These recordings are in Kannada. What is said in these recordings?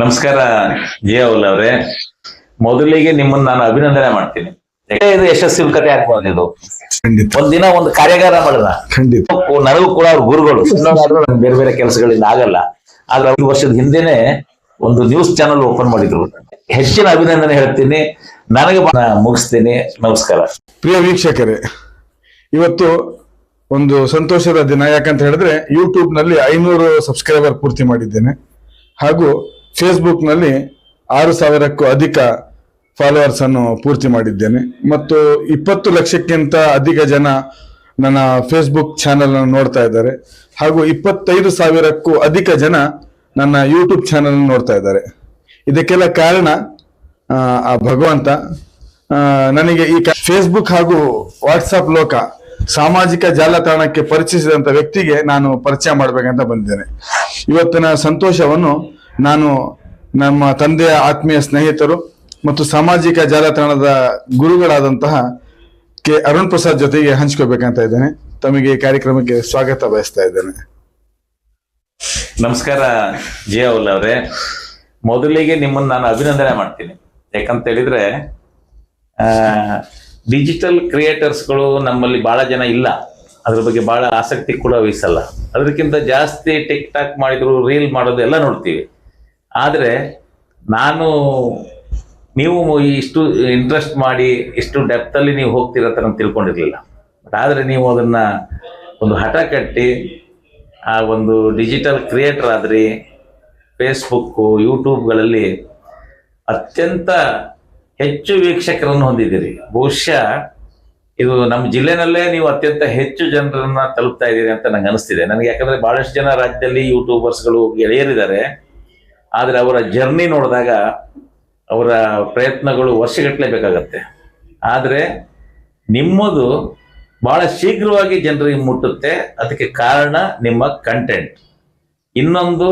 ನಮಸ್ಕಾರ ಜಿಯಾವುಲ್ ಅವರೇ. ಮೊದಲಿಗೆ ನಿಮ್ಮನ್ನ ನಾನು ಅಭಿನಂದನೆ ಮಾಡ್ತೀನಿ. ಇದು ಯಶಸ್ವಿ ಕಥೆ ಆಗ್ಬೋದು ಇದು. ಒಂದಿನ ಒಂದು ಕಾರ್ಯಾಗಾರ ಮಾಡಿದ ಖಂಡಿತ. ನನಗೂ ಕೂಡ ಅವ್ರ ಗುರುಗಳು. ಬೇರೆ ಬೇರೆ ಕೆಲಸಗಳಿಂದ ಆಗಲ್ಲ. ಆದ್ರೆ ಐದು ವರ್ಷದ ಹಿಂದೆನೆ ಒಂದು ನ್ಯೂಸ್ ಚಾನಲ್ ಓಪನ್ ಮಾಡಿದ್ರು. ಹೆಚ್ಚಿನ ಅಭಿನಂದನೆ ಹೇಳ್ತೀನಿ. ನನಗೆ ಮುಗಿಸ್ತೀನಿ. ನಮಸ್ಕಾರ. ಪ್ರಿಯ ವೀಕ್ಷಕರೇ ಇವತ್ತು ಒಂದು ಸಂತೋಷದ ದಿನ. ಯಾಕಂತ ಹೇಳಿದ್ರೆ ಯೂಟ್ಯೂಬ್ನಲ್ಲಿ ಐನೂರು ಸಬ್ಸ್ಕ್ರೈಬರ್ ಪೂರ್ತಿ ಮಾಡಿದ್ದೇನೆ. ಹಾಗೂ ಫೇಸ್ಬುಕ್ನಲ್ಲಿ ಆರು ಸಾವಿರಕ್ಕೂ ಅಧಿಕ ಫಾಲೋವರ್ಸ್ ಅನ್ನು ಪೂರ್ತಿ ಮಾಡಿದ್ದೇನೆ. ಮತ್ತು ಇಪ್ಪತ್ತು ಲಕ್ಷಕ್ಕಿಂತ ಅಧಿಕ ಜನ ನನ್ನ ಫೇಸ್ಬುಕ್ ಚಾನೆಲ್ ಅನ್ನು ನೋಡ್ತಾ ಇದ್ದಾರೆ. ಹಾಗೂ ಇಪ್ಪತ್ತೈದು ಸಾವಿರಕ್ಕೂ ಅಧಿಕ ಜನ ನನ್ನ ಯೂಟ್ಯೂಬ್ ಚಾನೆಲ್ ನೋಡ್ತಾ ಇದ್ದಾರೆ. ಇದಕ್ಕೆಲ್ಲ ಕಾರಣ ಆ, ಆ ಭಗವಂತ ನನಗೆ ಈ ಫೇಸ್ಬುಕ್ ಹಾಗೂ ವಾಟ್ಸಪ್ ಲೋಕ ಸಾಮಾಜಿಕ ಜಾಲತಾಣಕ್ಕೆ ಪರಿಚಯಿಸಿದಂತ ವ್ಯಕ್ತಿಗೆ ನಾನು ಪರಿಚಯ ಮಾಡ್ಬೇಕಂತ ಬಂದಿದ್ದೇನೆ. ಇವತ್ತಿನ ಸಂತೋಷವನ್ನು ನಾನು ನಮ್ಮ ತಂದೆಯ ಆತ್ಮೀಯ ಸ್ನೇಹಿತರು ಮತ್ತು ಸಾಮಾಜಿಕ ಜಾಲತಾಣದ ಗುರುಗಳಾದಂತಹ ಕೆ ಅರುಣ್ ಪ್ರಸಾದ್ ಜೊತೆಗೆ ಹಂಚ್ಕೋಬೇಕಂತ ಇದ್ದೇನೆ. ತಮಗೆ ಕಾರ್ಯಕ್ರಮಕ್ಕೆ ಸ್ವಾಗತ ಬಯಸ್ತಾ ಇದ್ದೇನೆ. ನಮಸ್ಕಾರ ಜಿಯಾವುಲ್ ಅವರೇ. ಮೊದಲಿಗೆ ನಿಮ್ಮನ್ನು ನಾನು ಅಭಿನಂದನೆ ಮಾಡ್ತೀನಿ. ಯಾಕಂತ ಹೇಳಿದ್ರೆ ಡಿಜಿಟಲ್ ಕ್ರಿಯೇಟರ್ಸ್ಗಳು ನಮ್ಮಲ್ಲಿ ಬಹಳ ಜನ ಇಲ್ಲ. ಅದ್ರ ಬಗ್ಗೆ ಬಹಳ ಆಸಕ್ತಿ ಕೂಡ ವಹಿಸಲ್ಲ. ಅದಕ್ಕಿಂತ ಜಾಸ್ತಿ ಟಿಕ್ ಟಾಕ್ ಮಾಡಿದ್ರು ರೀಲ್ ಮಾಡೋದು ಎಲ್ಲ ನೋಡ್ತೀವಿ. ಆದರೆ ನಾನು ನೀವು ಇಷ್ಟು ಇಂಟ್ರೆಸ್ಟ್ ಮಾಡಿ ಇಷ್ಟು ಡೆಪ್ತಲ್ಲಿ ನೀವು ಹೋಗ್ತಿರತ್ತ ನಾನು ತಿಳ್ಕೊಂಡಿರಲಿಲ್ಲ. ಬಟ್ ಆದರೆ ನೀವು ಅದನ್ನು ಒಂದು ಹಠ ಕಟ್ಟಿ ಆ ಒಂದು ಡಿಜಿಟಲ್ ಕ್ರಿಯೇಟರ್ ಆದ್ರಿ ಫೇಸ್ಬುಕ್ಕು ಯೂಟ್ಯೂಬ್ಗಳಲ್ಲಿ ಅತ್ಯಂತ ಹೆಚ್ಚು ವೀಕ್ಷಕರನ್ನು ಹೊಂದಿದ್ದೀರಿ. ಬಹುಶಃ ಇದು ನಮ್ಮ ಜಿಲ್ಲೆನಲ್ಲೇ ನೀವು ಅತ್ಯಂತ ಹೆಚ್ಚು ಜನರನ್ನ ತಲುಪ್ತಾ ಇದ್ದೀರಿ ಅಂತ ನಂಗೆ ಅನಿಸ್ತಿದೆ. ನನಗೆ ಯಾಕಂದ್ರೆ ಬಹಳಷ್ಟು ಜನ ರಾಜ್ಯದಲ್ಲಿ ಯೂಟ್ಯೂಬರ್ಸ್ಗಳು ಗೆಳೆಯರಿದ್ದಾರೆ. ಆದರೆ ಅವರ ಜರ್ನಿ ನೋಡಿದಾಗ ಅವರ ಪ್ರಯತ್ನಗಳು ವರ್ಷಗಟ್ಟಲೆ ಬೇಕಾಗತ್ತೆ. ಆದರೆ ನಿಮ್ಮದು ಬಹಳ ಶೀಘ್ರವಾಗಿ ಜನರಿಗೆ ಮುಟ್ಟುತ್ತೆ. ಅದಕ್ಕೆ ಕಾರಣ ನಿಮ್ಮ ಕಂಟೆಂಟ್ ಇನ್ನೊಂದು,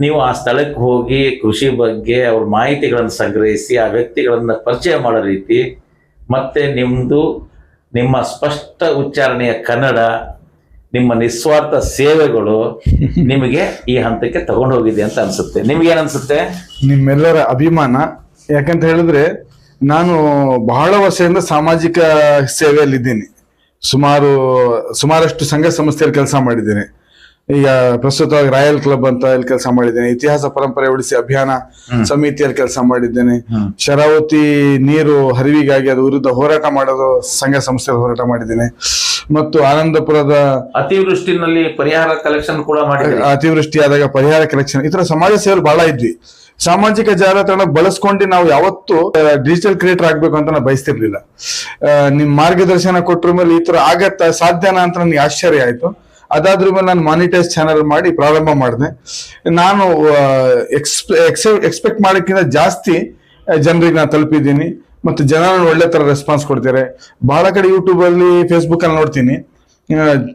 ನೀವು ಆ ಸ್ಥಳಕ್ಕೆ ಹೋಗಿ ಕೃಷಿ ಬಗ್ಗೆ ಅವ್ರ ಮಾಹಿತಿಗಳನ್ನು ಸಂಗ್ರಹಿಸಿ, ಆ ವ್ಯಕ್ತಿಗಳನ್ನು ಪರಿಚಯ ಮಾಡೋ ರೀತಿ ಮತ್ತೆ ನಿಮ್ಮದು ನಿಮ್ಮ ಸ್ಪಷ್ಟ ಉಚ್ಚಾರಣೆಯ ಕನ್ನಡ ನಿಮ್ಮ ನಿಸ್ವಾರ್ಥ ಸೇವೆಗಳು ನಿಮಗೆ ಈ ಹಂತಕ್ಕೆ ತಗೊಂಡು ಹೋಗಿದೆ ಅಂತ ಅನ್ಸುತ್ತೆ. ನಿಮ್ಗೆ ಅನ್ಸುತ್ತೆ ನಿಮ್ಮೆಲ್ಲರ ಅಭಿಮಾನ. ಯಾಕಂತ ಹೇಳಿದ್ರೆ, ನಾನು ಬಹಳ ವರ್ಷದಿಂದ ಸಾಮಾಜಿಕ ಸೇವೆಯಲ್ಲಿದ್ದೀನಿ. ಸುಮಾರು, ಸುಮಾರಷ್ಟು ಸಂಘ ಸಂಸ್ಥೆಯಲ್ಲಿ ಕೆಲಸ ಮಾಡಿದ್ದೇನೆ. ಈಗ ಪ್ರಸ್ತುತವಾಗಿ ರಾಯಲ್ ಕ್ಲಬ್ ಅಂತ ಇಲ್ಲಿ ಕೆಲಸ ಮಾಡಿದ್ದೇನೆ. ಇತಿಹಾಸ ಪರಂಪರೆ ಉಳಿಸಿ ಅಭಿಯಾನ ಸಮಿತಿಯಲ್ಲಿ ಕೆಲಸ ಮಾಡಿದ್ದೇನೆ. ಶರಾವತಿ ನೀರು ಹರಿವಿಗಾಗಿ ಅದು ವಿರುದ್ಧ ಹೋರಾಟ ಮಾಡೋದು ಸಂಘ ಸಂಸ್ಥೆ ಹೋರಾಟ ಮಾಡಿದ್ದೇನೆ. ಮತ್ತು ಆನಂದಪುರದ ಅತಿವೃಷ್ಟಿನಲ್ಲಿ ಪರಿಹಾರ ಕಲೆಕ್ಷನ್ ಕೂಡ ಮಾಡಿ ಅತಿವೃಷ್ಟಿ ಆದಾಗ ಪರಿಹಾರ ಕಲೆಕ್ಷನ್ ಈ ತರ ಸಮಾಜ ಸೇವೆ ಬಹಳ ಇದ್ವಿ. ಸಾಮಾಜಿಕ ಜಾಲತಾಣ ಬಳಸ್ಕೊಂಡು ನಾವು ಯಾವತ್ತು ಡಿಜಿಟಲ್ ಕ್ರಿಯೇಟರ್ ಆಗ್ಬೇಕು ಅಂತ ನಾನು ಬಯಸ್ತಿರ್ಲಿಲ್ಲ. ನಿಮ್ ಮಾರ್ಗದರ್ಶನ ಕೊಟ್ಟರ ಮೇಲೆ ಈ ತರ ಆಗತ್ತ ಸಾಧ್ಯನಾ ಅಂತ ನನಗೆ ಆಶ್ಚರ್ಯ ಆಯ್ತು. ಅದಾದ್ರ ನಾನು ಮಾನಿಟೈಸ್ ಚಾನಲ್ ಮಾಡಿ ಪ್ರಾರಂಭ ಮಾಡಿದೆ. ನಾನು ಎಕ್ಸ್ಪೆಕ್ಟ್ ಮಾಡೋಕ್ಕಿಂತ ಜಾಸ್ತಿ ಜನರಿಗೆ ನಾನು ತಲುಪಿದ್ದೀನಿ. ಮತ್ತು ಜನ ಒಳ್ಳೆ ಥರ ರೆಸ್ಪಾನ್ಸ್ ಕೊಡ್ತಾರೆ. ಬಹಳ ಕಡೆ ಯೂಟ್ಯೂಬಲ್ಲಿ ಫೇಸ್ಬುಕ್ಕಲ್ಲಿ ನೋಡ್ತೀನಿ.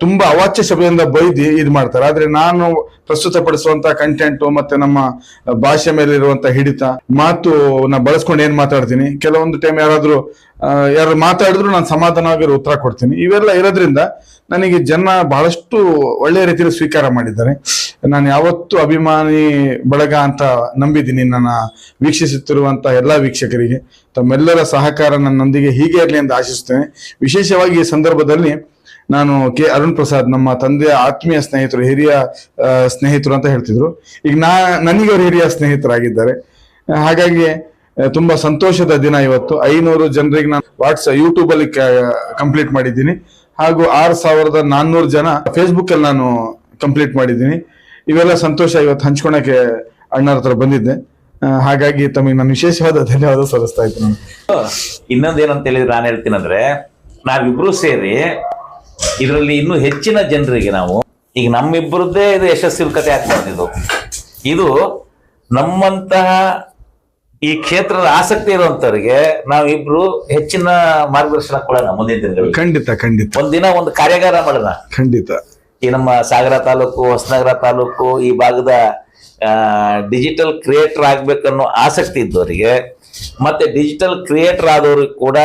ತುಂಬಾ ಅವಾಚ್ಯ ಶಬ್ದದಿಂದ ಬೈದಿ ಇದು ಮಾಡ್ತಾರೆ. ಆದ್ರೆ ನಾನು ಪ್ರಸ್ತುತಪಡಿಸುವಂತ ಕಂಟೆಂಟ್ ಮತ್ತೆ ನಮ್ಮ ಭಾಷೆ ಮೇಲೆ ಇರುವಂತ ಹಿಡಿತ, ಮಾತು ನಾ ಬಳಸ್ಕೊಂಡು ಏನ್ ಮಾತಾಡ್ತೀನಿ, ಕೆಲವೊಂದು ಟೈಮ್ ಯಾರಾದ್ರೂ ಯಾರು ಮಾತಾಡಿದ್ರು ನಾನು ಸಮಾಧಾನವಾಗಿರೋ ಉತ್ತರ ಕೊಡ್ತೀನಿ. ಇವೆಲ್ಲ ಇರೋದ್ರಿಂದ ನನಗೆ ಜನ ಬಹಳಷ್ಟು ಒಳ್ಳೆಯ ರೀತಿಯಲ್ಲಿ ಸ್ವೀಕಾರ ಮಾಡಿದ್ದಾರೆ. ನಾನು ಯಾವತ್ತೂ ಅಭಿಮಾನಿ ಬಳಗ ಅಂತ ನಂಬಿದ್ದೀನಿ ನನ್ನ ವೀಕ್ಷಿಸುತ್ತಿರುವಂತ ಎಲ್ಲ ವೀಕ್ಷಕರಿಗೆ. ತಮ್ಮೆಲ್ಲರ ಸಹಕಾರ ನನ್ನೊಂದಿಗೆ ಹೀಗೆ ಇರಲಿ ಅಂತ ಆಶಿಸ್ತೇನೆ. ವಿಶೇಷವಾಗಿ ಈ ಸಂದರ್ಭದಲ್ಲಿ ನಾನು ಕೆ ಅರುಣ್ ಪ್ರಸಾದ್, ನಮ್ಮ ತಂದೆಯ ಆತ್ಮೀಯ ಸ್ನೇಹಿತರು, ಹಿರಿಯ ಸ್ನೇಹಿತರು ಅಂತ ಹೇಳ್ತಿದ್ರು. ಈಗ ನಾ ನನಗೆ ಅವರು ಹಿರಿಯ ಸ್ನೇಹಿತರಾಗಿದ್ದಾರೆ. ಹಾಗಾಗಿ ತುಂಬಾ ಸಂತೋಷದ ದಿನ ಇವತ್ತು. ಐನೂರು ಜನರಿಗೆ ನಾನು ವಾಟ್ಸಪ್ ಯೂಟ್ಯೂಬ್ ಅಲ್ಲಿ ಕಂಪ್ಲೀಟ್ ಮಾಡಿದ್ದೀನಿ. ಹಾಗೂ ಆರು ಸಾವಿರದ ನಾನ್ನೂರು ಜನ ಫೇಸ್ಬುಕ್ ಅಲ್ಲಿ ನಾನು ಕಂಪ್ಲೀಟ್ ಮಾಡಿದ್ದೀನಿ. ಇವೆಲ್ಲ ಸಂತೋಷ ಇವತ್ತು ಹಂಚ್ಕೊಳಕ್ಕೆ ಅಣ್ಣರ ಹತ್ರ ಬಂದಿದ್ದೆ. ಹಾಗಾಗಿ ತಮಗೆ ನಾನು ವಿಶೇಷವಾದ ಧನ್ಯವಾದ ಸಲ್ಲಿಸ್ತಾ ಇದ್ದೀನಿ. ಇನ್ನೊಂದೇನಂತ ಹೇಳಿದ್ರೆ ನಾನು ಹೇಳ್ತೀನಂದ್ರೆ, ನಾವಿಬ್ರು ಸೇರಿ ಇದರಲ್ಲಿ ಇನ್ನೂ ಹೆಚ್ಚಿನ ಜನರಿಗೆ ನಾವು ಈಗ ನಮ್ಮಿಬ್ಬರದ್ದೇ ಇದು ಯಶಸ್ವಿ ಕತೆ ಆಗ್ಬಾರ್ದು ಇದು ಇದು ನಮ್ಮಂತಹ ಈ ಕ್ಷೇತ್ರದ ಆಸಕ್ತಿ ಇರುವಂತವರಿಗೆ ನಾವಿಬ್ರು ಹೆಚ್ಚಿನ ಮಾರ್ಗದರ್ಶನ ಕೊಡೋಣ ಮುಂದಿನ ದಿನಗಳಲ್ಲಿ. ಖಂಡಿತ ಖಂಡಿತ. ಒಂದಿನ ಒಂದು ಕಾರ್ಯಾಗಾರ ಮಾಡೋಣ. ಖಂಡಿತ. ಈ ನಮ್ಮ ಸಾಗರ ತಾಲೂಕು ಹೊಸನಗರ ತಾಲೂಕು ಈ ಭಾಗದ ಡಿಜಿಟಲ್ ಕ್ರಿಯೇಟರ್ ಆಗ್ಬೇಕನ್ನೋ ಆಸಕ್ತಿ ಇದ್ದವರಿಗೆ ಮತ್ತೆ ಡಿಜಿಟಲ್ ಕ್ರಿಯೇಟರ್ ಆದವ್ರಿಗೆ ಕೂಡ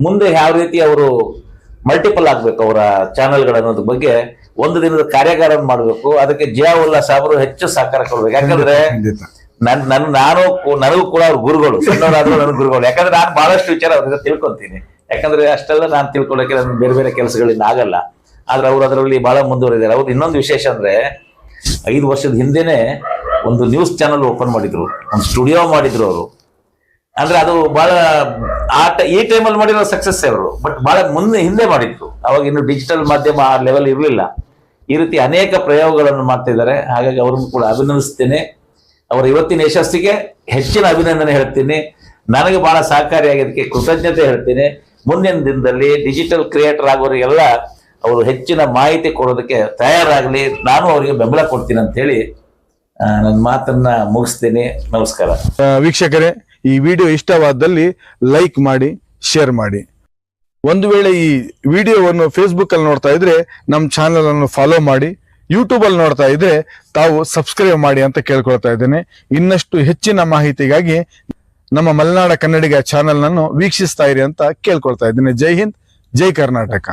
ಮುಂದೆ ಯಾವ ರೀತಿ ಅವರು ಮಲ್ಟಿಪಲ್ ಆಗ್ಬೇಕು ಅವರ ಚಾನೆಲ್ಗಳು ಅನ್ನೋದ್ರ ಬಗ್ಗೆ. ಒಂದು ದಿನದ ಕಾರ್ಯಾಗಾರ ಮಾಡಬೇಕು. ಅದಕ್ಕೆ ಜಿಯಾವುಲ್ಲಾ ಸಾಬರು ಹೆಚ್ಚು ಸಹಕಾರ ಕೊಡ್ಬೇಕು. ಯಾಕಂದ್ರೆ ನನ್ ನನ್ ನನಗೂ ಕೂಡ ಅವ್ರ ಗುರುಗಳು. ಸಣ್ಣವರಾದ್ರು ನನ್ನ ಗುರುಗಳು. ಯಾಕಂದ್ರೆ ನಾನು ಬಹಳಷ್ಟು ವಿಚಾರ ಅವ್ರಿಂದ ತಿಳ್ಕೊಂತೀನಿ. ಯಾಕಂದ್ರೆ ಅಷ್ಟೆಲ್ಲ ನಾನು ತಿಳ್ಕೊಳ್ಳೋಕೆ ನನ್ನ ಬೇರೆ ಬೇರೆ ಕೆಲಸಗಳಿಂದ ಆಗಲ್ಲ. ಆದ್ರೆ ಅವ್ರು ಅದರಲ್ಲಿ ಬಹಳ ಮುಂದುವರಿದಾರೆ. ಅವ್ರು ಇನ್ನೊಂದು ವಿಶೇಷ ಅಂದ್ರೆ ಐದು ವರ್ಷದ ಹಿಂದೆನೆ ಒಂದು ನ್ಯೂಸ್ ಚಾನಲ್ ಓಪನ್ ಮಾಡಿದ್ರು. ಒಂದು ಸ್ಟುಡಿಯೋ ಮಾಡಿದ್ರು ಅವರು. ಅಂದ್ರೆ ಅದು ಬಹಳ ಆಟ ಈ ಟೈಮಲ್ಲಿ ಮಾಡಿರೋ ಸಕ್ಸಸ್ ಅವರು. ಬಟ್ ಬಹಳ ಮುಂದೆ, ಹಿಂದೆ ಮಾಡಿದ್ರು ಅವಾಗ ಇನ್ನು ಡಿಜಿಟಲ್ ಮಾಧ್ಯಮ ಆ ಲೆವೆಲ್ ಇರಲಿಲ್ಲ. ಈ ರೀತಿ ಅನೇಕ ಪ್ರಯೋಗಗಳನ್ನು ಮಾಡ್ತಿದ್ದಾರೆ ಹಾಗಾಗಿ ಅವ್ರನ್ನು ಕೂಡ ಅಭಿನಂದಿಸ್ತೇನೆ. ಅವರ ಇವತ್ತಿನ ಯಶಸ್ಸಿಗೆ ಹೆಚ್ಚಿನ ಅಭಿನಂದನೆ ಹೇಳ್ತೀನಿ. ನನಗೆ ಬಹಳ ಸಹಕಾರಿಯಾಗಿದ್ದಕ್ಕೆ ಕೃತಜ್ಞತೆ ಹೇಳ್ತೀನಿ. ಮುಂದಿನ ದಿನದಲ್ಲಿ ಡಿಜಿಟಲ್ ಕ್ರಿಯೇಟರ್ ಆಗೋರಿಗೆಲ್ಲ ಅವರು ಹೆಚ್ಚಿನ ಮಾಹಿತಿ ಕೊಡೋದಕ್ಕೆ ತಯಾರಾಗಲಿ. ನಾನು ಅವರಿಗೆ ಬೆಂಬಲ ಕೊಡ್ತೀನಿ ಅಂತ ಹೇಳಿ ನನ್ನ ಮಾತನ್ನ ಮುಗಿಸ್ತೀನಿ. ನಮಸ್ಕಾರ. ವೀಕ್ಷಕರೇ ಈ ವಿಡಿಯೋ ಇಷ್ಟವಾದಲ್ಲಿ ಲೈಕ್ ಮಾಡಿ, ಶೇರ್ ಮಾಡಿ. ಒಂದು ವೇಳೆ ಈ ವಿಡಿಯೋವನ್ನು ಫೇಸ್ಬುಕ್ ಅಲ್ಲಿ ನೋಡ್ತಾ ಇದ್ರೆ ನಮ್ಮ ಚಾನಲನ್ನು ಫಾಲೋ ಮಾಡಿ, ಯೂಟ್ಯೂಬಲ್ಲಿ ನೋಡ್ತಾ ಇದ್ರೆ ತಾವು ಸಬ್ಸ್ಕ್ರೈಬ್ ಮಾಡಿ ಅಂತ ಕೇಳ್ಕೊಳ್ತಾ ಇದ್ದೇನೆ. ಇನ್ನಷ್ಟು ಹೆಚ್ಚಿನ ಮಾಹಿತಿಗಾಗಿ ನಮ್ಮ ಮಲೆನಾಡ ಕನ್ನಡಿಗ ಚಾನೆಲ್ ನನ್ನು ವೀಕ್ಷಿಸ್ತಾ ಇರಿ ಅಂತ ಕೇಳ್ಕೊಳ್ತಾ ಇದ್ದೇನೆ. ಜೈ ಹಿಂದ್, ಜೈ ಕರ್ನಾಟಕ.